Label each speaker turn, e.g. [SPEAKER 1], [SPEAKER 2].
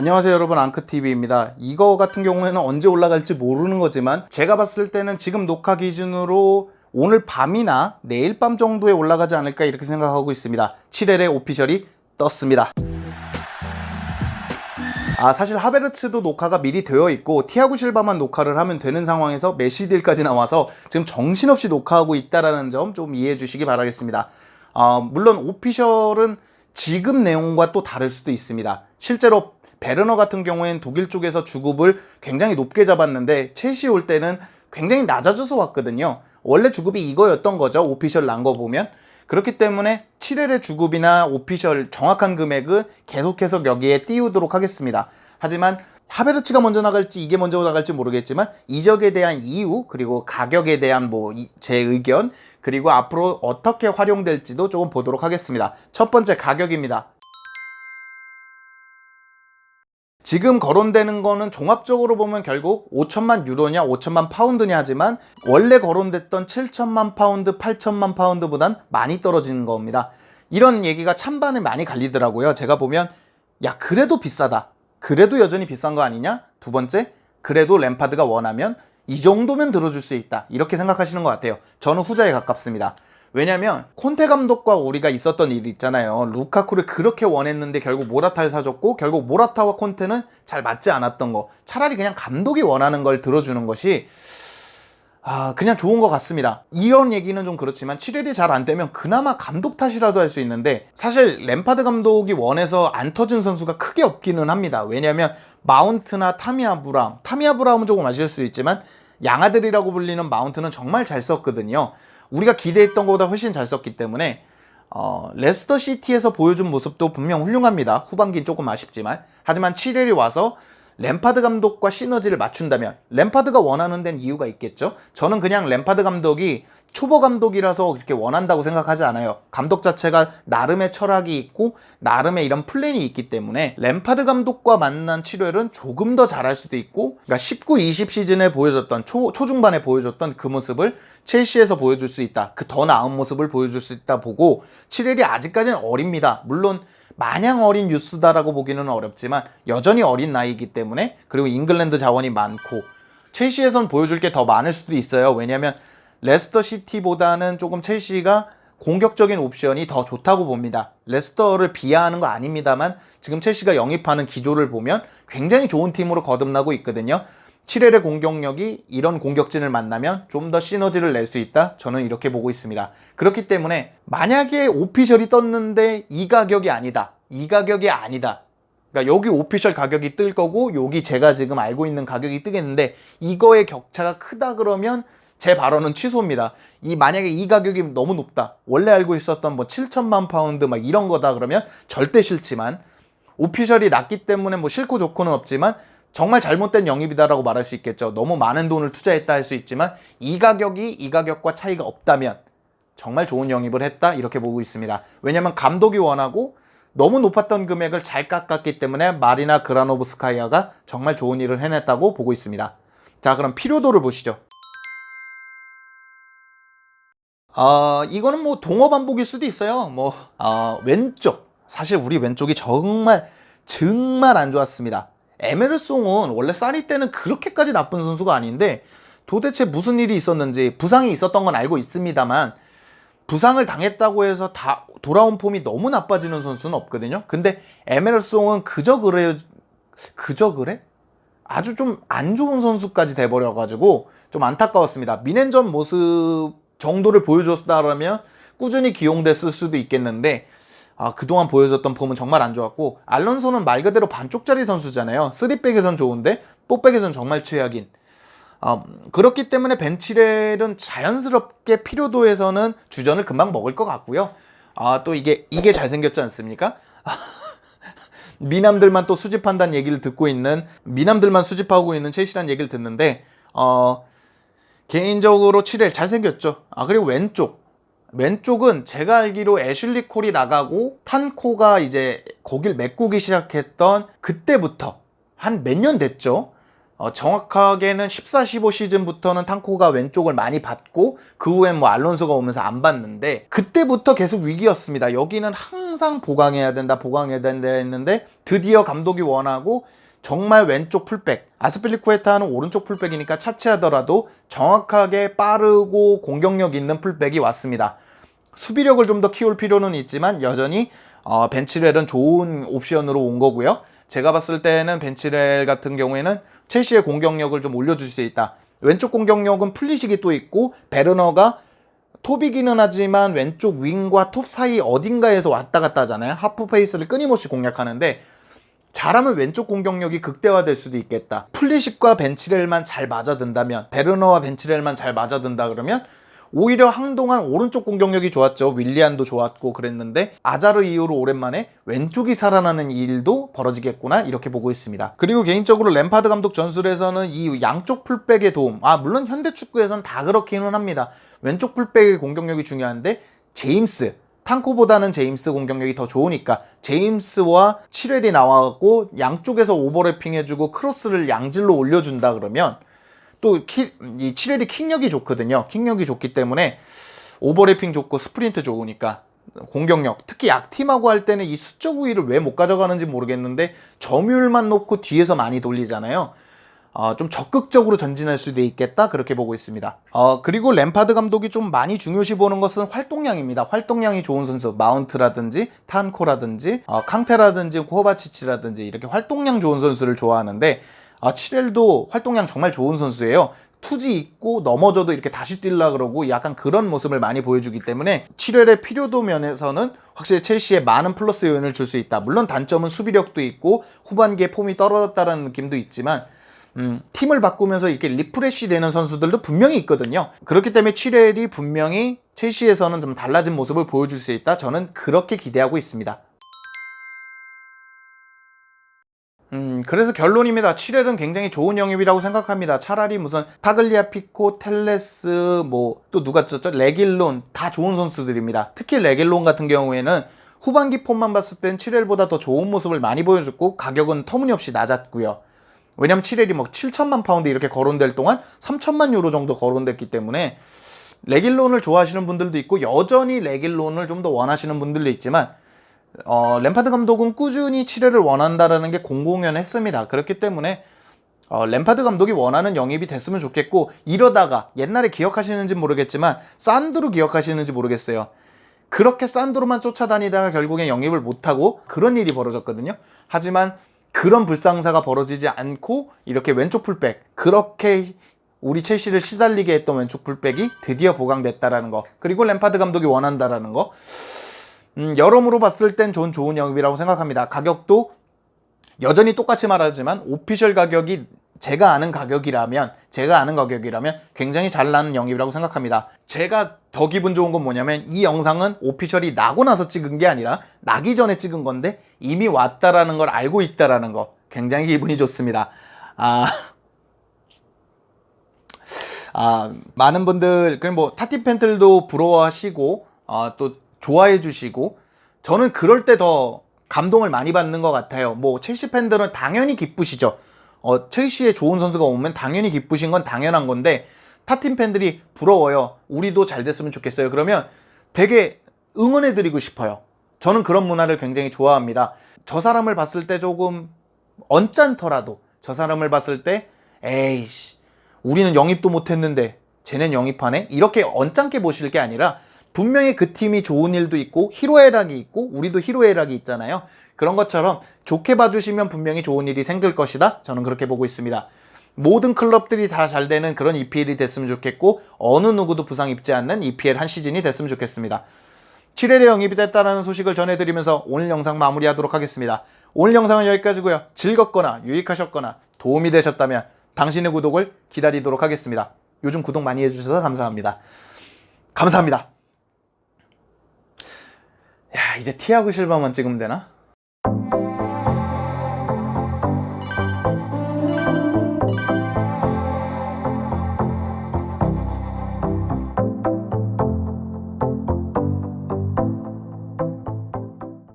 [SPEAKER 1] 안녕하세요 여러분. 앙크TV입니다. 이거 같은 경우에는 언제 올라갈지 모르는 거지만 제가 봤을 때는 지금 녹화 기준으로 오늘 밤이나 내일 밤 정도에 올라가지 않을까 이렇게 생각하고 있습니다. 7일에 오피셜이 떴습니다. 아 사실 하베르츠도 녹화가 미리 되어 있고 티아고 실바만 녹화를 하면 되는 상황에서 메시딜까지 나와서 지금 정신없이 녹화하고 있다라는 점 좀 이해해 주시기 바라겠습니다. 아, 물론 오피셜은 지금 내용과 또 다를 수도 있습니다. 실제로 베르너 같은 경우엔 독일 쪽에서 주급을 굉장히 높게 잡았는데 첼시 올 때는 굉장히 낮아져서 왔거든요. 원래 주급이 이거였던 거죠. 오피셜 난 거 보면. 그렇기 때문에 7일의 주급이나 오피셜 정확한 금액은 계속해서 여기에 띄우도록 하겠습니다. 하지만 하베르츠가 먼저 나갈지 이게 먼저 나갈지 모르겠지만 이적에 대한 이유 그리고 가격에 대한 뭐 제 의견 그리고 앞으로 어떻게 활용될지도 조금 보도록 하겠습니다. 첫 번째 가격입니다. 지금 거론되는 거는 종합적으로 보면 결국 5천만 유로냐 5천만 파운드냐 하지만 원래 거론됐던 7천만 파운드 8천만 파운드보단 많이 떨어지는 겁니다. 이런 얘기가 찬반에 많이 갈리더라고요. 제가 보면 야 그래도 비싸다. 그래도 여전히 비싼 거 아니냐? 두 번째 그래도 램파드가 원하면 이 정도면 들어줄 수 있다. 이렇게 생각하시는 것 같아요. 저는 후자에 가깝습니다. 왜냐면 콘테 감독과 우리가 있었던 일이 있잖아요. 루카쿠를 그렇게 원했는데 결국 모라타를 사줬고 결국 모라타와 콘테는 잘 맞지 않았던 거. 차라리 그냥 감독이 원하는 걸 들어주는 것이 아 그냥 좋은 것 같습니다. 이런 얘기는 좀 그렇지만 7일이 잘 안 되면 그나마 감독 탓이라도 할 수 있는데 사실 램파드 감독이 원해서 안 터진 선수가 크게 없기는 합니다. 왜냐하면 마운트나 타미아 브라움, 타미아 브라움은 조금 아쉬울 수 있지만 양아들이라고 불리는 마운트는 정말 잘 썼거든요. 우리가 기대했던 것보다 훨씬 잘 썼기 때문에 어, 레스터 시티에서 보여준 모습도 분명 훌륭합니다. 후반기는 조금 아쉽지만 하지만 7일이 와서 램파드 감독과 시너지를 맞춘다면 램파드가 원하는 데는 이유가 있겠죠. 저는 그냥 램파드 감독이 초보 감독이라서 그렇게 원한다고 생각하지 않아요. 감독 자체가 나름의 철학이 있고 나름의 이런 플랜이 있기 때문에 램파드 감독과 만난 7회는 조금 더 잘할 수도 있고 그러니까 19, 20 시즌에 보여줬던 초, 초중반에 보여줬던 그 모습을 첼시에서 보여줄 수 있다. 그 더 나은 모습을 보여줄 수 있다 보고 7일이 아직까지는 어립니다. 물론 마냥 어린 뉴스다라고 보기는 어렵지만 여전히 어린 나이이기 때문에 그리고 잉글랜드 자원이 많고 첼시에선 보여줄 게 더 많을 수도 있어요. 왜냐하면 레스터 시티보다는 조금 첼시가 공격적인 옵션이 더 좋다고 봅니다. 레스터를 비하하는 거 아닙니다만 지금 첼시가 영입하는 기조를 보면 굉장히 좋은 팀으로 거듭나고 있거든요. 7회의 공격력이 이런 공격진을 만나면 좀 더 시너지를 낼 수 있다. 저는 이렇게 보고 있습니다. 그렇기 때문에 만약에 오피셜이 떴는데 이 가격이 아니다. 이 가격이 아니다. 그러니까 여기 오피셜 가격이 뜰 거고 여기 제가 지금 알고 있는 가격이 뜨겠는데 이거의 격차가 크다 그러면 제 발언은 취소입니다. 이 만약에 이 가격이 너무 높다. 원래 알고 있었던 뭐 7천만 파운드 막 이런 거다 그러면 절대 싫지만 오피셜이 낮기 때문에 뭐 싫고 좋고는 없지만 정말 잘못된 영입이다라고 말할 수 있겠죠. 너무 많은 돈을 투자했다 할 수 있지만 이 가격이 이 가격과 차이가 없다면 정말 좋은 영입을 했다 이렇게 보고 있습니다. 왜냐면 감독이 원하고 너무 높았던 금액을 잘 깎았기 때문에 마리나 그라노브스카이아가 정말 좋은 일을 해냈다고 보고 있습니다. 자 그럼 필요도를 보시죠. 어, 이거는 뭐 동어 반복일 수도 있어요. 뭐 어, 왼쪽 사실 우리 왼쪽이 정말 정말 안 좋았습니다. 에메르송은 원래 쌀이 때는 그렇게까지 나쁜 선수가 아닌데 도대체 무슨 일이 있었는지 부상이 있었던 건 알고 있습니다만 부상을 당했다고 해서 다 돌아온 폼이 너무 나빠지는 선수는 없거든요. 근데 에메르송은 그저 그래 그저 그래? 아주 좀 안 좋은 선수까지 돼버려가지고 좀 안타까웠습니다. 미넨전 모습 정도를 보여줬다라면 꾸준히 기용됐을 수도 있겠는데 아, 그동안 보여줬던 폼은 정말 안 좋았고 알론소는 말 그대로 반쪽짜리 선수잖아요. 3백에선 좋은데 4백에선 정말 최악인. 아, 그렇기 때문에 벤치렐은 자연스럽게 필요도에서는 주전을 금방 먹을 것 같고요. 아, 또 이게 이게 잘생겼지 않습니까? 미남들만 또 수집한다는 얘기를 듣고 있는 미남들만 수집하고 있는 첼시라는 얘기를 듣는데 어 개인적으로 7회 잘생겼죠. 아 그리고 왼쪽 왼쪽은 제가 알기로 애슐리 콜이 나가고 탄코가 이제 거길 메꾸기 시작했던 그때부터 한 몇 년 됐죠. 어, 정확하게는 14, 15 시즌부터는 탕코가 왼쪽을 많이 받고 그 후엔 뭐 알론소가 오면서 안 받는데 그때부터 계속 위기였습니다. 여기는 항상 보강해야 된다, 보강해야 된다 했는데 드디어 감독이 원하고 정말 왼쪽 풀백 아스필리쿠에타는 오른쪽 풀백이니까 차치하더라도 정확하게 빠르고 공격력 있는 풀백이 왔습니다. 수비력을 좀 더 키울 필요는 있지만 여전히 어, 벤치렐은 좋은 옵션으로 온 거고요. 제가 봤을 때는 벤치렐 같은 경우에는 첼시의 공격력을 좀 올려줄 수 있다. 왼쪽 공격력은 플리식이 또 있고 베르너가 톱이기는 하지만 왼쪽 윙과 톱 사이 어딘가에서 왔다 갔다 하잖아요. 하프 페이스를 끊임없이 공략하는데 잘하면 왼쪽 공격력이 극대화될 수도 있겠다. 플리식과 벤치렐만 잘 맞아든다면 베르너와 벤치렐만 잘 맞아든다 그러면 오히려 한동안 오른쪽 공격력이 좋았죠. 윌리안도 좋았고 그랬는데 아자르 이후로 오랜만에 왼쪽이 살아나는 일도 벌어지겠구나 이렇게 보고 있습니다. 그리고 개인적으로 램파드 감독 전술에서는 이 양쪽 풀백의 도움 아 물론 현대 축구에서는 다 그렇기는 합니다. 왼쪽 풀백의 공격력이 중요한데 제임스 탕코보다는 제임스 공격력이 더 좋으니까 제임스와 칠웰이 나와갖고 양쪽에서 오버래핑 해주고 크로스를 양질로 올려준다 그러면 또이 칠웰이 킥력이 좋거든요. 킥력이 좋기 때문에 오버래핑 좋고 스프린트 좋으니까 공격력 특히 약팀하고 할 때는 이 수적 우위를 왜 못 가져가는지 모르겠는데 점유율만 놓고 뒤에서 많이 돌리잖아요. 어, 좀 적극적으로 전진할 수도 있겠다 그렇게 보고 있습니다. 어, 그리고 램파드 감독이 좀 많이 중요시 보는 것은 활동량입니다. 활동량이 좋은 선수 마운트라든지 탄코라든지 어, 캉테라든지 코바치치라든지 이렇게 활동량 좋은 선수를 좋아하는데 아, 치렐도 활동량 정말 좋은 선수예요. 투지 있고 넘어져도 이렇게 다시 뛸라 그러고 약간 그런 모습을 많이 보여주기 때문에 7렐의 필요도 면에서는 확실히 첼시에 많은 플러스 요인을 줄 수 있다. 물론 단점은 수비력도 있고 후반기에 폼이 떨어졌다는 느낌도 있지만 음, 팀을 바꾸면서 이렇게 리프레시 되는 선수들도 분명히 있거든요. 그렇기 때문에 7렐이 분명히 첼시에서는 좀 달라진 모습을 보여줄 수 있다. 저는 그렇게 기대하고 있습니다. 음, 그래서 결론입니다. 7렐은 굉장히 좋은 영입이라고 생각합니다. 차라리 무슨 파글리아 피코, 텔레스, 뭐, 또 누가 떴죠? 레길론, 다 좋은 선수들입니다. 특히 레길론 같은 경우에는 후반기 폼만 봤을 땐 7렐보다 더 좋은 모습을 많이 보여줬고, 가격은 터무니없이 낮았고요. 왜냐면 7렐이 뭐 7천만 파운드 이렇게 거론될 동안 3천만 유로 정도 거론됐기 때문에 레길론을 좋아하시는 분들도 있고, 여전히 레길론을 좀 더 원하시는 분들도 있지만, 어, 램파드 감독은 꾸준히 7회를 원한다라는 게 공공연했습니다. 그렇기 때문에 어, 램파드 감독이 원하는 영입이 됐으면 좋겠고 이러다가 옛날에 기억하시는지 모르겠지만 산드로 기억하시는지 모르겠어요. 그렇게 산드로만 쫓아다니다가 결국엔 영입을 못하고 그런 일이 벌어졌거든요. 하지만 그런 불상사가 벌어지지 않고 이렇게 왼쪽 풀백 그렇게 우리 첼시를 시달리게 했던 왼쪽 풀백이 드디어 보강됐다라는 거 그리고 램파드 감독이 원한다라는 거 음, 여러모로 봤을 땐 좋은 좋은 영입이라고 생각합니다. 가격도 여전히 똑같이 말하지만 오피셜 가격이 제가 아는 가격이라면 제가 아는 가격이라면 굉장히 잘 나는 영입이라고 생각합니다. 제가 더 기분 좋은 건 뭐냐면 이 영상은 오피셜이 나고 나서 찍은 게 아니라 나기 전에 찍은 건데 이미 왔다라는 걸 알고 있다라는 거 굉장히 기분이 좋습니다. 아, 아 많은 분들 그럼 뭐 타티 팬들도 부러워하시고 아, 또 좋아해 주시고 저는 그럴 때 더 감동을 많이 받는 것 같아요. 뭐 첼시 팬들은 당연히 기쁘시죠. 어, 첼시에 좋은 선수가 오면 당연히 기쁘신 건 당연한 건데 타팀 팬들이 부러워요. 우리도 잘 됐으면 좋겠어요. 그러면 되게 응원해 드리고 싶어요. 저는 그런 문화를 굉장히 좋아합니다. 저 사람을 봤을 때 조금 언짢더라도 저 사람을 봤을 때 에이씨 우리는 영입도 못했는데 쟤는 영입하네 이렇게 언짢게 보실 게 아니라 분명히 그 팀이 좋은 일도 있고 희로애락이 있고 우리도 희로애락이 있잖아요. 그런 것처럼 좋게 봐주시면 분명히 좋은 일이 생길 것이다. 저는 그렇게 보고 있습니다. 모든 클럽들이 다 잘 되는 그런 EPL이 됐으면 좋겠고 어느 누구도 부상 입지 않는 EPL 한 시즌이 됐으면 좋겠습니다. 7회에 영입이 됐다는 소식을 전해드리면서 오늘 영상 마무리하도록 하겠습니다. 오늘 영상은 여기까지고요. 즐겁거나 유익하셨거나 도움이 되셨다면 당신의 구독을 기다리도록 하겠습니다. 요즘 구독 많이 해주셔서 감사합니다. 감사합니다. 야 이제 티아고 실바만 찍으면 되나?